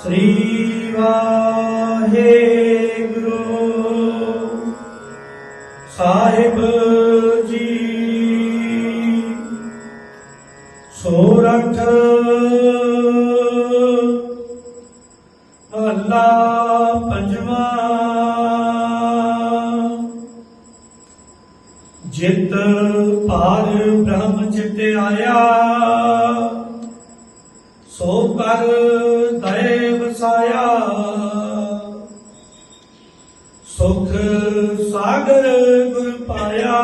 ਸ੍ਰੀ ਵਾਹਿਗੁਰੂ ਸਾਹਿਬ ਜੀ। ਸੋਰਠ ਮਹੱਲਾ ਪੰਜਵਾਂ। ਜਿਤ ਪਾਰ ਬ੍ਰਹਮ ਚਿਤ ਆਇਆ। ਕਰ ਦਇ ਵਸਾਇਆ ਸੁਖ ਸਾਗਰ ਗੁਰ ਪਾਇਆ।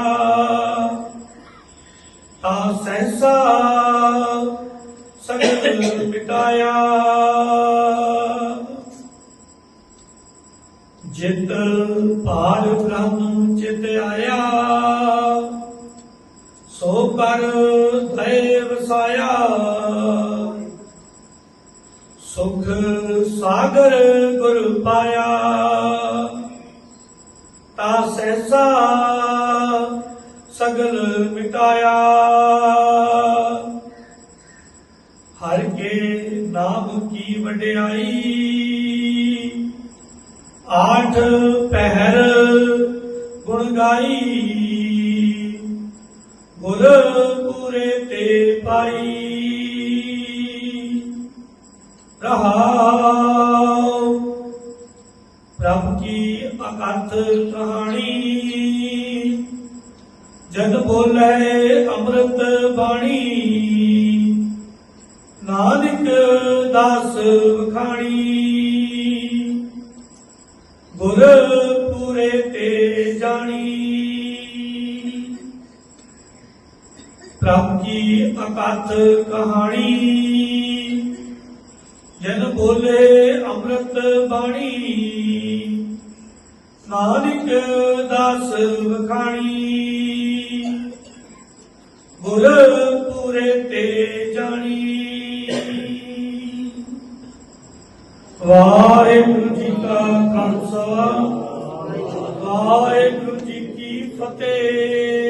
ਤਾ ਸਹਿਸਾ ਸਗਲ ਮਿਟਾਇਆ। ਜਿਤ ਪਾਰ ਬ੍ਰਹਮ ਚਿਤ ਆਇਆ। ਸੋ ਕਰ ਦਇ ਵਸਾਇਆ ਸੁਖ ਸਾਗਰ ਗੁਰ ਪਾਇਆ। ਤਾ ਸਹਿਸਾ ਸਗਲ ਮਿਟਾਇਆ। ਹਰ ਕੇ ਨਾਮ ਕੀ ਵਡਿਆਈ। ਆਠ ਪਹਿਰ ਗੁਣ ਗਾਈ। ਗੁਰ ਪੂਰੇ ਤੇ ਪਾਈ। ਰਹਾਉ। ਪ੍ਰਭ ਕੀ ਅਕਥ ਕਹਾਣੀ? ਜਦ ਬੋਲੇ ਅੰਮ੍ਰਿਤ ਬਾਣੀ। ਨਾਨਕ ਦਾਸ ਵਖਾਣੀ। ਗੁਰ ਪੂਰੇ ਤੇ ਜਾਣੀ। ਪ੍ਰਭ ਕੀ ਅਕਥ ਕਹਾਣੀ? ਬੋਲੇ ਅੰਮ੍ਰਿਤ ਬਾਣੀ। ਨਾਨਕ ਦਾਸ ਵਖਾਣੀ। ਗੁਰ ਪੂਰੇ ਤੇ ਜਾਣੀ। ਵਾਹਿਗੁਰੂ ਜੀ ਕਾ ਖਾਲਸਾ। ਵਾਹਿਗੁਰੂ ਜੀ ਕੀ ਫਤਿਹ।